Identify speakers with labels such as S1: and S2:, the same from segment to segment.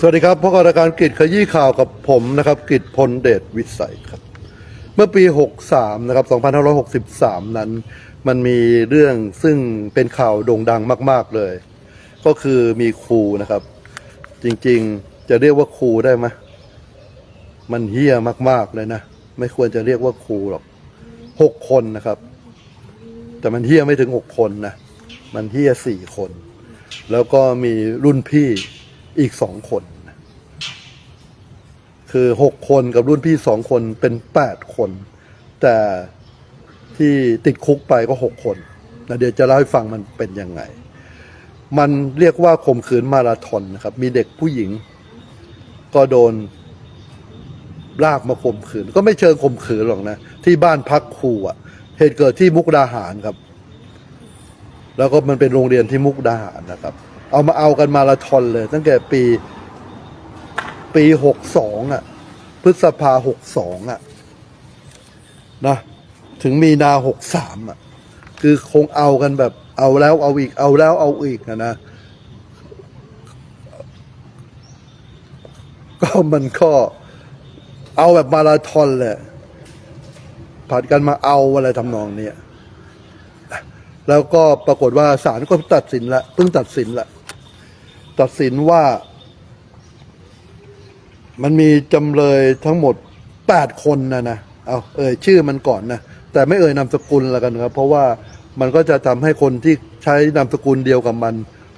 S1: สวัสดีครับพบกับรายการกิจขยี้ข่าวกับผมนะครับกิจพลเดชวิสัยครับ เมื่อปี 63 นะครับ 2563 นั้น มันมีเรื่องซึ่งเป็นข่าวโด่งดังมาก ๆเลย ก็คือมีครูนะครับ จริงๆจะเรียกว่าครูได้ไหมมันเฮี้ยมาก ๆ เลยนะ ไม่ควรจะเรียกว่าครูหรอกหกคนนะครับ แต่มันเฮี้ยไม่ถึงหกคนนะ มันเฮี้ยสี่คน แล้วก็มีรุ่นพี่ อีกสองคน คือหกคนกับรุ่นพี่สองคนเป็นแปดคน แต่ที่ติดคุกไปก็หกคนนะเดี๋ยวจะเล่าให้ฟังมันเป็นยังไง มันเรียกว่าข่มขืนมาราธอนนะครับ มีเด็กผู้หญิง ก็โดนลากมาข่มขืน ก็ไม่เชิงข่มขืนหรอกนะ ที่บ้านพักครูอะ เหตุเกิดที่มุกดาหารครับ แล้วก็มันเป็นโรงเรียนที่มุกดาหารนะครับ เอามาเอากันมาราธอนเลย ตั้งแต่ปี ปีหกสองอะ พฤษภาหกสองอะนะถึงมีนาหกสามอะ คือคงเอากันแบบ เอาแล้วเอาอีกเอาแล้วเอาอีกนะนะก็มันก็เอาแบบมาราธอนเลยผัดกันมาเอาอะไรทำนองเนี้ยแล้วก็ปรากฏว่าศาลก็ตัดสินละเพิ่งตัดสินละ ตัดสินว่า มันมีจำเลยทั้งหมดแปดคนนะนะเอาเอ่ยชื่อมันก่อนนะแต่ไม่เอ่ยนามสกุลละกันครับ เพราะว่ามันก็จะทำให้คนที่ใช้นามสกุลเดียวกับมัน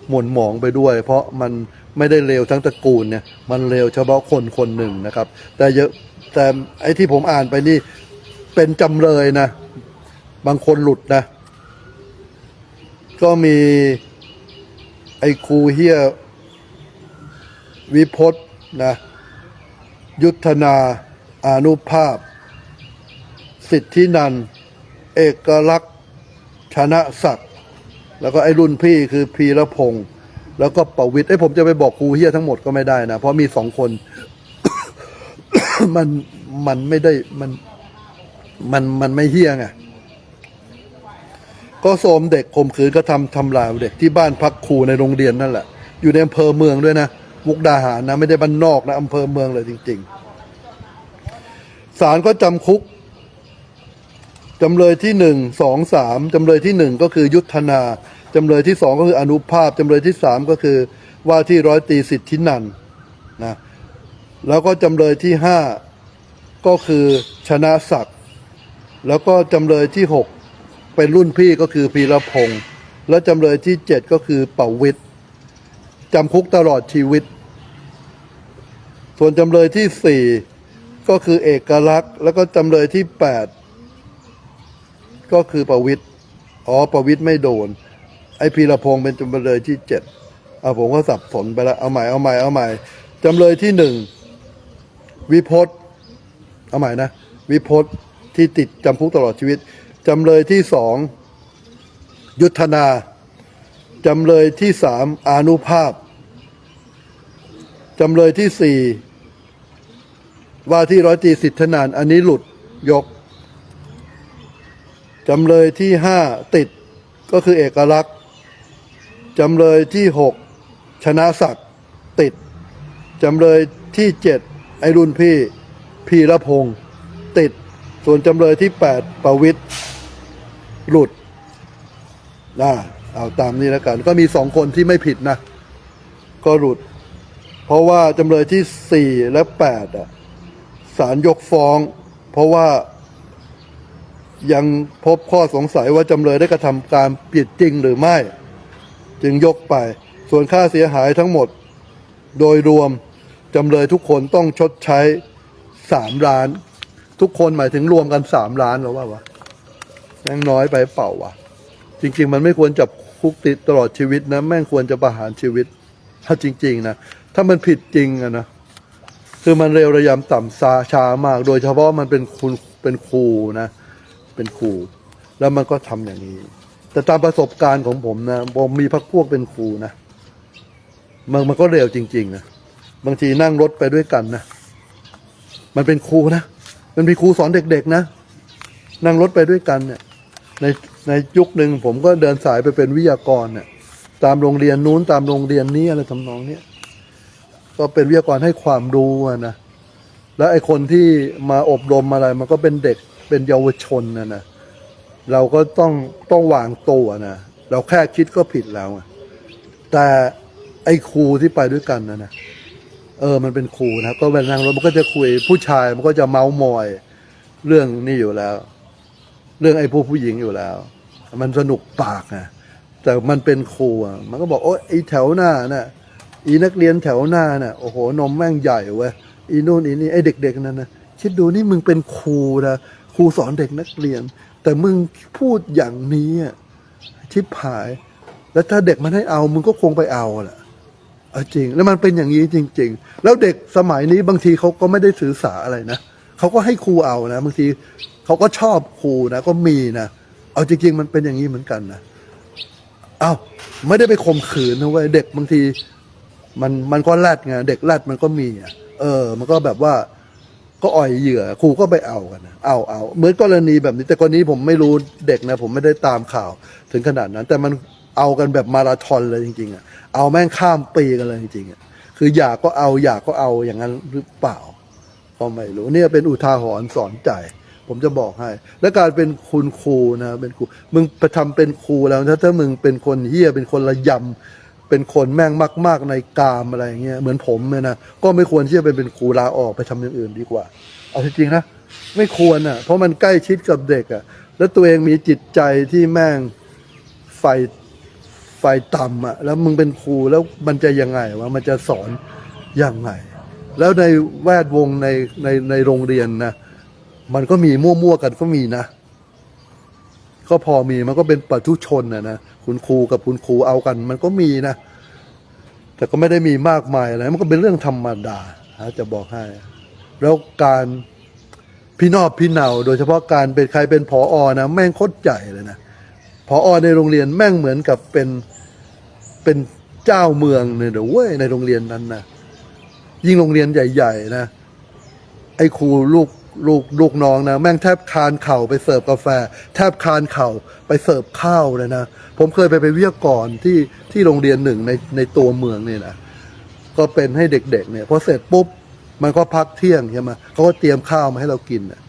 S1: หม่นหมองไปด้วย เพราะมันไม่ได้เลวทั้งตระกูลเนี่ย มันเลวเฉพาะคนคนหนึ่งนะครับ แต่เยอะแต่ไอ้ที่ผมอ่านไปนี่เป็นจำเลยนะ บางคนหลุดนะ ก็มีไอ้ครูเฮีย วิพจน์นะยุทธนาอานุภาพ สิทธินัน เอกลักษณ์ ชนะศักดิ์แล้วก็ไอ้รุ่นพี่คือพีรพงศ์แล้วก็ประวิทย์ไอ้ผมจะไปบอกครูเฮียทั้งหมดก็ไม่ได้นะ เพราะมีสองคน มันมันไม่ได้มันมันมันไม่เฮี้ยไงก็โสมเด็กข่มขืนก็ทำทำลายเด็กที่บ้านพักครูในโรงเรียนนั่นแหละ อยู่ในอำเภอเมืองด้วยนะ มุกดาหารนะไม่ได้บ้านนอกนะอำเภอเมืองเลยจริง ๆศาลก็จำคุกจำเลยที่หนึ่งสองสามจำเลยที่หนึ่งก็คือยุทธนาจำเลยที่สองก็คืออนุภาพจำเลยที่สามก็คือว่าที่ร้อยตีสิทธินันนะแล้วก็จำเลยที่ห้าก็คือชนะศักดิ์แล้วก็จำเลยที่หกเป็นรุ่นพี่ก็คือพีรพงศ์และจำเลยที่เจ็ดก็คือเป่าวิทย์ จำคุกตลอดชีวิต ส่วนจำเลยที่สี่ก็คือเอกลักษณ์ แล้วก็จำเลยที่แปดก็คือประวิทย์อ๋อประวิทย์ไม่โดน ไอ้พีรพงศ์เป็นจำเลยที่เจ็ดเอาผมก็สับสนไปแล้วเอาใหม่เอาใหม่เอาใหม่จำเลยที่หนึ่งวิพจน์เอาใหม่นะวิพจน์ที่ติดจำคุกตลอดชีวิตจำเลยที่สองยุทธนา จำเลยที่สามอนุภาพ จำเลยที่สี่ว่าที่ร้อยตีสิทธนานอันนี้หลุดยก จำเลยที่ห้าติดก็คือเอกลักษณ์ จำเลยที่หกชนะศักดิ์ติด จำเลยที่เจ็ดไอรุ่นพี่ พีรพงศ์ติด ส่วนจำเลยที่แปดประวิทย์หลุดนะ เอาตามนี้แล้วกัน ก็มีสองคนที่ไม่ผิดนะ ก็หลุด เพราะว่าจำเลยที่สี่และแปดอะศาลยกฟ้อง เพราะว่ายังพบข้อสงสัยว่าจำเลยได้กระทำการผิดจริงหรือไม่ จึงยกไป ส่วนค่าเสียหายทั้งหมด โดยรวมจำเลยทุกคนต้องชดใช้สามล้าน ทุกคนหมายถึงรวมกันสามล้านหรือว่าวะแม่งน้อยไปเปล่าวะจริง ๆ มันไม่ควรจับ คุกติดตลอดชีวิตนะแม่งควรจะประหารชีวิตถ้าจริง ๆ นะ ถ้ามันผิดจริงอะนะคือมันเร็วระยำต่ำซาช้ามาก โดยเฉพาะมันเป็นคุณเป็นครูนะ เป็นครูแล้วมันก็ทำอย่างนี้ แต่ตามประสบการณ์ของผมนะผมมีพักพวกเป็นครูนะมันมันก็เร็วจริง ๆ นะบางทีนั่งรถไปด้วยกันนะมันเป็นครูนะมันมีครูสอนเด็ก ๆ นะนั่งรถไปด้วยกันเนี่ยใน ในยุคหนึ่งผมก็เดินสายไปเป็นวิทยากรเนี่ยตามโรงเรียนนู้นตามโรงเรียนนี้อะไรทำนองเนี้ยก็เป็นวิทยากรให้ความรู้นะแล้วไอ้คนที่มาอบรมอะไร มันก็เป็นเด็กเป็นเยาวชนนะนะเราก็ต้องต้องวางตัวนะเราแค่คิดก็ผิดแล้วแต่ไอ้ครูที่ไปด้วยกันนะนะเออมันเป็นครูนะก็เวลานั่งรถมันก็จะคุยผู้ชายมันก็จะเมาส์มอย เรื่องนี่อยู่แล้ว เรื่องไอ้ผู้ผู้หญิงอยู่แล้ว มันสนุกปากนะแต่มันเป็นครูอะมันก็บอกโอ้ยไอแถวหน้าน่ะอีนักเรียนแถวหน้าน่ะโอ้โหนมแม่งใหญ่เว้ยอีนู่นอีนี่ไอเด็ก ๆนั่นนะคิดดูนี่มึงเป็นครูนะครูสอนเด็กนักเรียน แต่มึงพูดอย่างนี้อะชิบหาย แล้วถ้าเด็กมันให้เอามึงก็คงไปเอาแหละเอาจริง แล้วมันเป็นอย่างนี้จริง ๆ แล้วเด็กสมัยนี้บางทีเขาก็ไม่ได้ถือสาอะไรนะเขาก็ให้ครูเอานะบางทีเขาก็ชอบครูนะก็มีนะ เอาจริงๆมันเป็นอย่างนี้เหมือนกันนะเอาไม่ได้ไปข่มขืนนะเว้ยเด็กบางที มันมันก็แรดไงเด็กแรดมันก็มีอะเออ มันก็แบบว่า ก็อ่อยเหยื่อครูก็ไปเอากันนะเอาเอาเหมือนกรณีแบบนี้ แต่กรณีผมไม่รู้เด็กนะ ผมไม่ได้ตามข่าว ถึงขนาดนั้น แต่มันเอากันแบบมาราธอนเลยจริง ๆอะเอาแม่งข้ามปีกันเลยจริงๆอะคืออยากก็เอาอยากก็เอาอย่างนั้นหรือเปล่าก็ไม่รู้เนี่ยเป็นอุทาหรณ์สอนใจ ผมจะบอกให้ และการเป็นคุณครูนะเป็นครูมึงไปทำเป็นครูแล้วถ้าถ้ามึงเป็นคนเฮี้ยเป็นคนระยำเป็นคนแม่งมาก ๆ ในกามอะไรเงี้ยเหมือนผมเนี่ยนะก็ไม่ควรที่จะเป็นเป็นครูลาออกไปทำอย่างอื่นดีกว่า เอาจริงๆนะไม่ควรอะเพราะมันใกล้ชิดกับเด็กอะแล้วตัวเองมีจิตใจที่แม่งไฟไฟต่ำอะแล้วมึงเป็นครูแล้วมันจะยังไงวะมันจะสอนยังไง แล้วในแวดวงในในในโรงเรียนนะ มันก็มีมั่วๆกันก็มีนะ ก็พอมีมันก็เป็นปัทุชนนะนะคุณครูกับคุณครูเอากัน มันก็มีนะ แต่ก็ไม่ได้มีมากมายอะไรมันก็เป็นเรื่องธรรมดาจะบอกให้ แล้วการพี่นอบพี่เนาโดยเฉพาะการเป็นใครเป็นผออนะแม่งโคตรใหญ่เลยนะผออในโรงเรียนแม่งเหมือนกับเป็นเป็นเจ้าเมืองเลยเดี๋ยวเว้ยในโรงเรียนนั้นนะยิ่งโรงเรียนใหญ่ ๆ นะไอ้ครูลูก ลูกลูกน้องนะแม่งแทบคานเข่าไปเสิร์ฟกาแฟ แทบคานเข่าไปเสิร์ฟข้าวเลยนะ ผมเคยไปเป็นวิทยากรที่ที่โรงเรียนหนึ่งในในตัวเมืองนี่นะก็เป็นให้เด็กๆเนี่ยพอเสร็จปุ๊บมันก็พักเที่ยงใช่ไหมเขาก็เตรียมข้าวมาให้เรากินน่ะ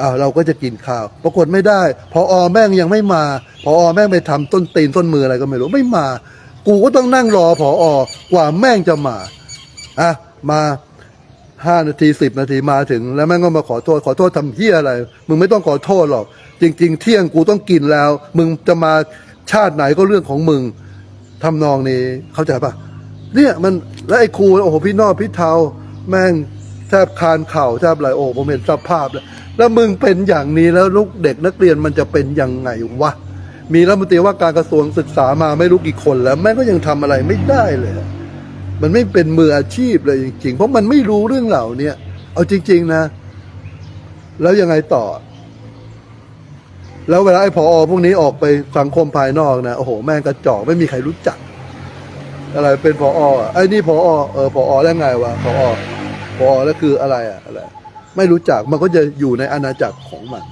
S1: อ่าเราก็จะกินข้าว ปรากฏไม่ได้พออแม่งยังไม่มา พออแม่งไปทำต้นตีนต้นมืออะไรก็ไม่รู้ไม่มา กูก็ต้องนั่งรอพออกว่าแม่งจะมาอะมา ห้านาทีสิบนาทีมาถึง แล้วแม่งก็มาขอโทษ ขอโทษทำเฮี้ยอะไร มึงไม่ต้องขอโทษหรอก จริง ๆ เที่ยงกูต้องกินแล้ว มึงจะมาชาติไหนก็เรื่องของมึงทำนองนี้เข้าใจปะเนี่ยมันแล้วไอ้ครูโอ้โหพี่นอกพี่เทาแม่งแทบคานเข่าแทบอะไรโอ้ผมเห็นสภาพแล้วแล้วมึงเป็นอย่างนี้แล้วลูกเด็กนักเรียนมันจะเป็นยังไงวะมีรัฐมนตรีว่าการกระทรวงศึกษามาไม่รู้กี่คนแล้วแม่งก็ยังทำอะไรไม่ได้เลย มันไม่เป็นมืออาชีพเลยจริง ๆ เพราะมันไม่รู้เรื่องเหล่านี้เอาจริง ๆ นะ แล้วยังไงต่อ แล้วเวลาไอ้พออพวกนี้ออกไปสังคมภายนอกนะโอ้โหแม่งกระจอกไม่มีใครรู้จัก อะไรเป็นพออไอ้นี่พออเออพออแล้วไงวะพออพอแล้วคืออะไรอะอะไร ไม่รู้จักมันก็จะอยู่ในอาณาจักรของมัน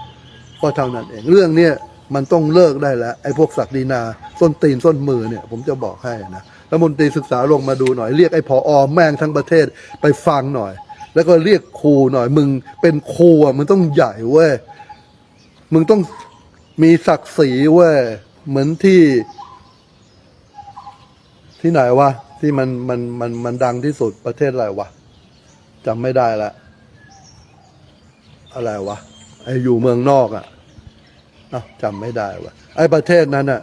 S1: ก็เท่านั้นเองเรื่องเนี้ยมันต้องเลิกได้แล้วไอ้พวกศักดินาส้นตีนส้นมือเนี่ย ผมจะบอกให้นะ รัฐมนตรีศึกษาลงมาดูหน่อยเรียกไอ้พออแม่งทั้งประเทศไปฟังหน่อย แล้วก็เรียกครูหน่อย มึงเป็นครูอะมึงต้องใหญ่เว้ยมึงต้องมีศักดิ์ศรีเว้ยเหมือนที่ ที่ไหนวะที่มันมันมันมันดังที่สุดประเทศอะไรวะจำไม่ได้ละอะไรวะไออยู่เมืองนอกอะ่ะจำไม่ได้วะไอประเทศนั้นอะ่ะ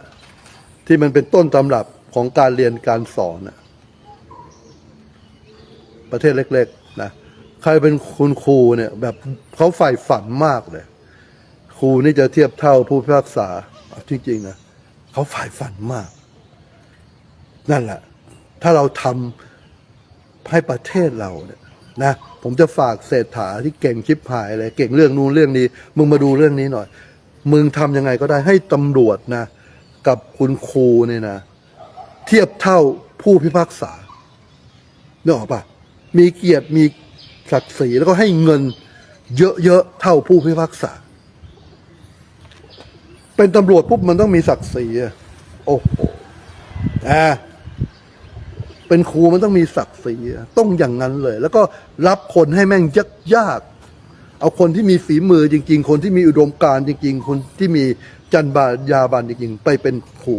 S1: ที่มันเป็นต้นตำรับ ของการเรียนการสอนอะ่ะประเทศเล็กๆนะใครเป็นคุณครูเนี่ยแบบเขาใฝ่ฝันมากเลย ครูนี่จะเทียบเท่าผู้พิพากษาเอาจริงๆนะเขาใฝ่ฝันมาก นั่นแหละ ถ้าเราทำให้ประเทศเราเนี่ยนะผมจะฝากเศรษฐาที่เก่งชิบหายเลยเก่งเรื่องนู้นเรื่องนี้ มึงมาดูเรื่องนี้หน่อย มึงทำยังไงก็ได้ให้ตำรวจนะ กับคุณครูเนี่ยนะ เทียบเท่าผู้พิพากษาเนี่ยหรอกปะมีเกียรติมีศักดิ์ศรีแล้วก็ให้เงิน เยอะๆเท่าผู้พิพากษา เป็นตำรวจปุ๊บมันต้องมีศักดิ์ศรีโอ้โหอ่าเป็นครูมันต้องมีศักดิ์ศรีต้องอย่างนั้นเลย แล้วก็รับคนให้แม่งยากยากๆเอาคนที่มีฝีมือจริง ๆ คนที่มีอุดมการณ์จริง ๆ คนที่มีจันบายาบันจริง ๆ ไปเป็นครู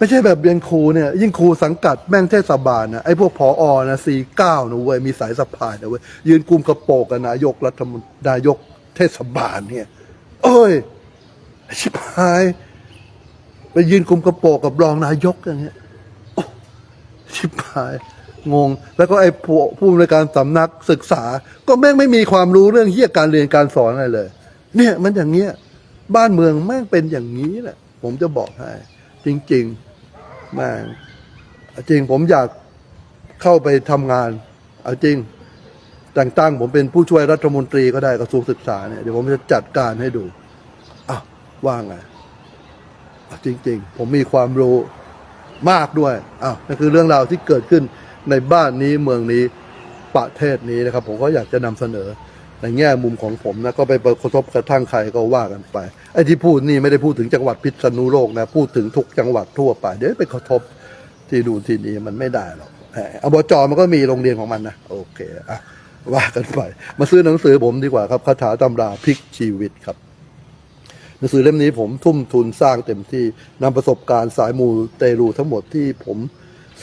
S1: ไม่ใช่แบบเรียนครูเนี่ย ยิ่งครูสังกัดแม่งเทศบาลนะไอ้พวกพออนะสี่เก้านะเว้ยมีสายสะพายนะเว้ยยืนกุมกระโปรงกับนายกรัฐมนนายกเทศบาลเนี่ย โอ้ยชิบหาย ไปยืนกุมกระโปรงกับรองนายกอย่างเงี้ยชิบหายงง แล้วก็ไอ้ผู้ผู้ในวยการสำนักศึกษา ก็แม่งไม่มีความรู้เรื่องเฮี้ยการเรียนการสอนอะไรเลย เนี่ยมันอย่างเงี้ย บ้านเมืองแม่งเป็นอย่างนี้แหละ ผมจะบอกให้ จริง ๆ แม่งจริงผมอยากเข้าไปทำงาน เอาจริง แต่งตั้งผมเป็นผู้ช่วยรัฐมนตรีก็ได้กระทรวงศึกษาเนี่ยเดี๋ยวผมจะจัดการให้ดูอ้าวว่าไงอะจริง ๆ ผมมีความรู้มากด้วยอ้าวนั่นคือเรื่องราวที่เกิดขึ้นในบ้านนี้เมืองนี้ประเทศนี้นะครับ ผมก็อยากจะนำเสนอ ในแง่มุมของผมนะก็ไปกระทบกระทั่งใครก็ว่ากันไปไอ้ที่พูดนี่ไม่ได้พูดถึงจังหวัดพิษณุโลกนะพูดถึงทุกจังหวัดทั่วไป เดี๋ยวไปกระทบที่ดูนที่นี้มันไม่ได้หรอกอบจมันก็มีโรงเรียนของมันนะโอเคอะว่ากันไป มาซื้อหนังสือผมดีกว่าครับคาถาตำราพลิกชีวิตครับ หนังสือเล่มนี้ผมทุ่มทุนสร้างเต็มที่นำประสบการณ์สายมูเตรูทั้งหมดที่ผม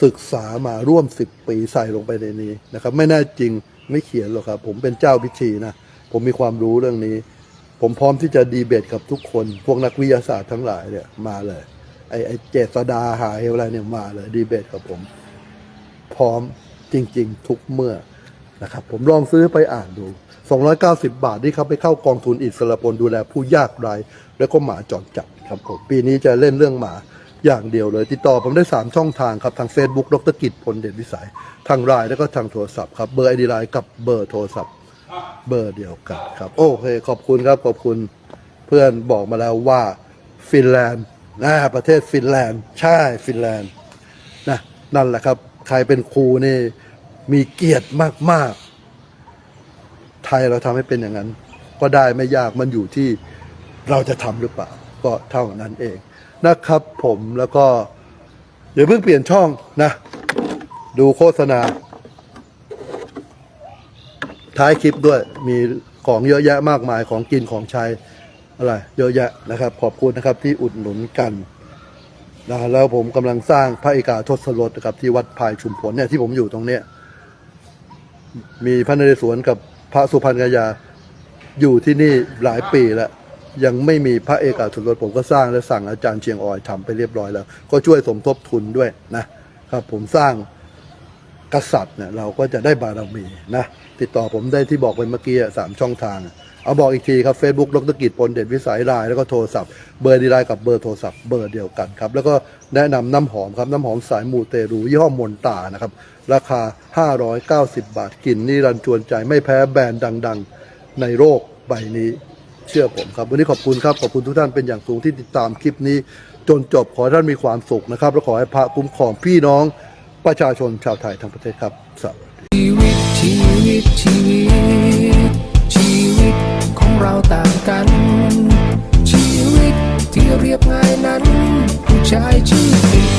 S1: ศึกษามาร่วมสิบปีใส่ลงไปในนี้นะครับ ไม่แน่จริง ไม่เขียนหรอกครับ ผมเป็นเจ้าพิธีนะ ผมมีความรู้เรื่องนี้ ผมพร้อมที่จะดีเบตกับทุกคน พวกนักวิทยาศาสตร์ทั้งหลายเนี่ยมาเลย ไอ้ไอ้เจษดาหาเฮลอะไรเนี่ยมาเลยดีเบตกับผม พร้อมจริง ๆ ทุกเมื่อนะครับ ผมลองซื้อไปอ่านดู 290 บาทนี่ครับไปเข้ากองทุนอิสระพลดูแลผู้ยากไร้แล้วก็หมาจรจัดครับผมปีนี้จะเล่นเรื่องหมา อย่างเดียวเลย ติดต่อผมได้ 3 ช่องทางครับ ทาง Facebook ดรกิจพลเด่นวิสัย ทางไลน์แล้วก็ทางโทรศัพท์ครับ เบอร์ไอดีไลน์กับเบอร์โทรศัพท์ เบอร์เดียวกันครับ โอเค ขอบคุณครับ ขอบคุณเพื่อนบอกมาแล้วว่าฟินแลนด์นะประเทศฟินแลนด์ ใช่ฟินแลนด์นะนั่นแหละครับ ใครเป็นครูนี่มีเกียรติมาก ๆ ไทยเราทำให้เป็นอย่างนั้น ก็ได้ไม่ยากมันอยู่ที่เราจะทำหรือเปล่า ก็เท่านั้นเอง นะครับผมแล้วก็ อย่าเพิ่งเปลี่ยนช่องนะ ดูโฆษณา ท้ายคลิปด้วยมีของเยอะแยะมากมายของกินของใช้อะไรเยอะแยะนะครับ ขอบคุณนะครับที่อุดหนุนกันนะแล้วผมกำลังสร้างพระเอกาทศรถนะครับที่วัดพายชุมพลเนี่ยที่ผมอยู่ตรงเนี้ยมีพระนเรศวรกับพระสุพรรณกายาอยู่ที่นี่หลายปีแล้ว ยังไม่มีพระเอกาทศรถผมก็สร้างและสั่งอาจารย์เชียงออยทำไปเรียบร้อยแล้ว ก็ช่วยสมทบทุนด้วยนะครับ ผมสร้างกษัตริย์เนี่ยเราก็จะได้บารมีนะติดต่อผมได้ที่บอกไปเมื่อกี้สามช่องทาง เอาบอกอีกทีครับ Facebook ดรกิจพลเด่นวิสัยไลน์แล้วก็โทรศัพท์เบอร์ดีไลน์กับเบอร์โทรศัพท์เบอร์เดียวกันครับ แล้วก็แนะนำน้ำหอมครับน้ำหอมสายมูเตรูยี่ห้อมนตานะครับ ราคา 590 บาทกลิ่นนี่รันจวนใจไม่แพ้แบรนด์ดัง ๆ ในโลกใบนี้ เชื่อผมครับ วันนี้ขอบคุณครับ ขอบคุณทุกท่านเป็นอย่างสูงที่ติดตามคลิปนี้ จนจบขอให้ท่านมีความสุขนะครับ และขอให้พระคุ้มครองพี่น้องประชาชนชาวไทยทั้งประเทศครับสวัสดี
S2: ชีวิตชีวิตชีวิตชีวิตของเราต่างกัน ชีวิตที่เรียบง่ายนั้นผู้ชายชื่อติ